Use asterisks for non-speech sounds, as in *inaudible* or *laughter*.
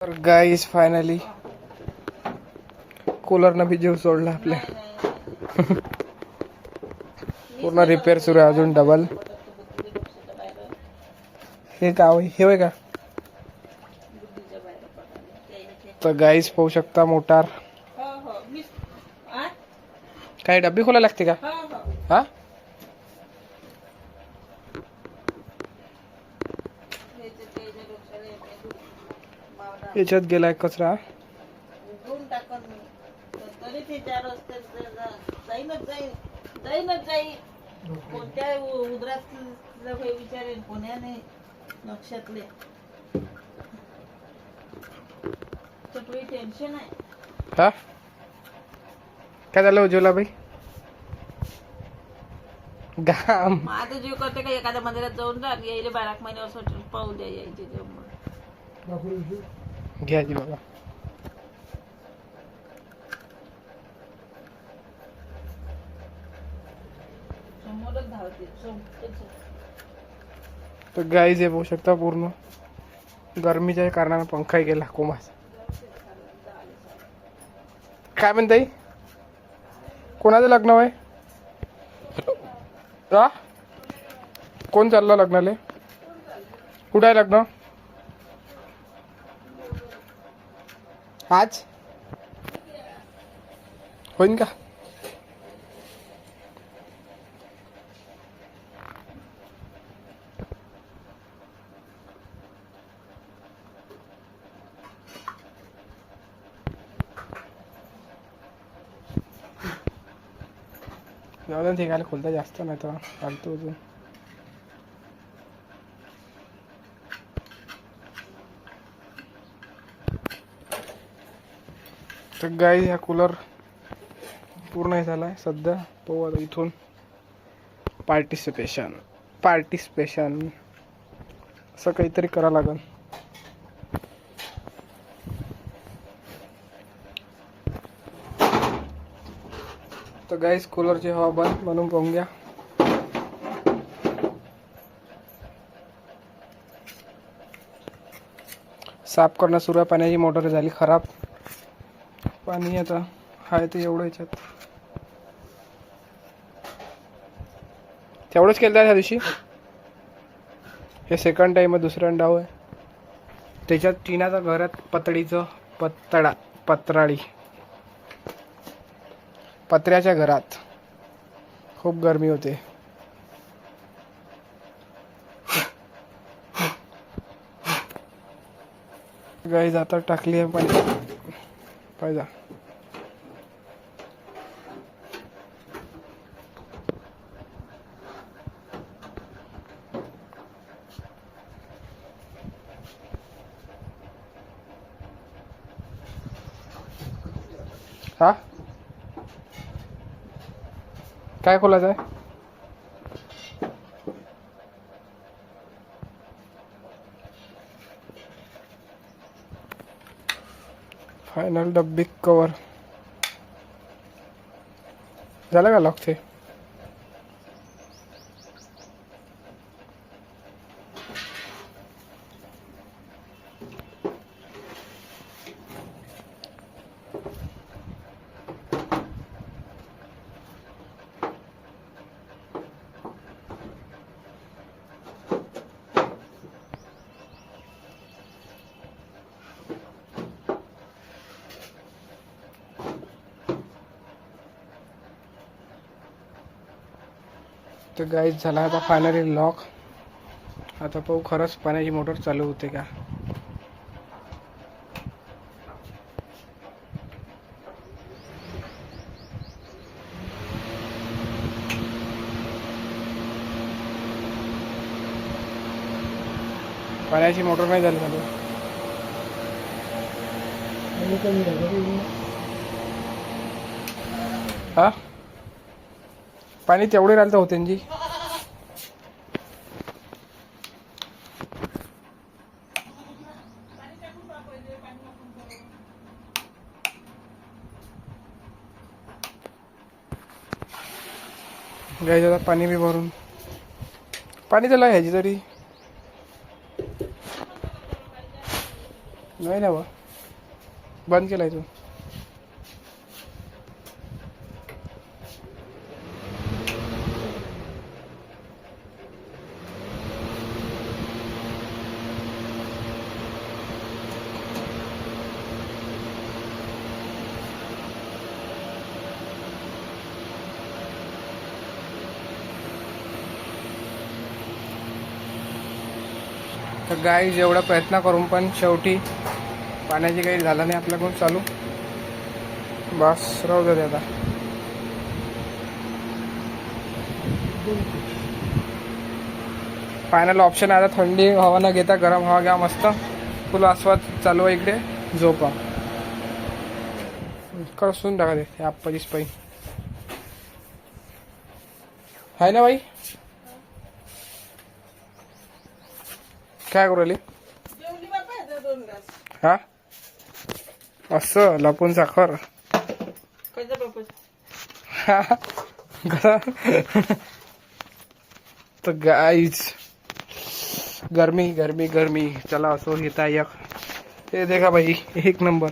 तर guys finally कूलरनं बी जीव सोडला आपल्या. *laughs* पूर्ण रिपेअर सुरू आहे अजून डबल हे का हे होय का? तर गाईज पाहू शकता मोटार. हो हो? काय डब्बी खोला लागते का? हो हो हा याच्यात याच्या डोक्याला येते दूध. मावळा. याच्यात गेलाय कचरा उघडून टाकत मी तर तरी ते चार रस्ते जा- जा- जाईनच जाईन. जाईनच जाईन. कोणत्या उद्रात विचारेन कोण्याने टेन्शन आहे. हा? काय झालं उज्ज्वला बाई घाम. माझा जीव करते का एखाद्या मंदिरात जाऊन यायला बारा महिने असं पाहू द्या यायचे जेव्हा घ्या जी बाबा तर गाईज हे पाहू शकता पूर्ण. गरमीच्या कारणाने पंखाही गेला कोमाचा. काय म्हणताई कोणाचं लग्न आहे हा कोण चाललं लग्नाला? कुठं आहे लग्न? आज? होईन का? जाऊ दे ठिकाणी खोलता जास्त नाही तर चालतो अजून. तर गाई ह्या कूलर पूर्ण झाला आहे सध्या पोवा आता इथून पार्टिसिपेशन पार्टिसिपेशन असं काहीतरी करा लागेल. तर गाईस कूलरची हवा बंद म्हणून पाहून घ्या साफ करणं सुरू आहे. पाण्याची मोटर झाली खराब. पाणी आता आहे ते एवढं याच्यात. तेवढंच केलं त्या दिवशी. हे सेकंड टाईम आहे दुसऱ्या डाव आहे. त्याच्यात टिनाचं घरात पतडीचं पत्तडा पत्राळी. पत्र्याच्या घरात. खूप गरमी होते. गाई जाता टाकली आहे पाणी. पाहिजे. हा? काय खोलायचं आहे? फायनल बिग कवर झालं लॉक ते तर गाईज झाला आता फायनली लॉक आता पाहू खरंच पाण्याची मोटर चालू होते का? पाण्याची मोटर नाही झाली चालू हा? पाणी तेवढे राहिलं होते जी घ्यायचं आता पाणी बी भरून. पाणी त्याला घ्यायची तरी. नाही ना बा बंद केलाय तू. तर गाई जेवढा प्रयत्न करून पण शेवटी पाण्याची काही झालं नाही आपल्याकडून चालू. बस राहू दे आता. फायनल ऑप्शन आहे आता थंडी हवा न घेता गरम हवा घ्या मस्त. फुल आस्वाद चालू आहे इकडे झोपा. कसून टाका ते आप्पाची स्पाई आहे ना बाई? काय करू हा? असं लपून साखर हा. तर गाईज गर्मी गर्मी गर्मी. चला असो येता एक ते देखा भाई एक नंबर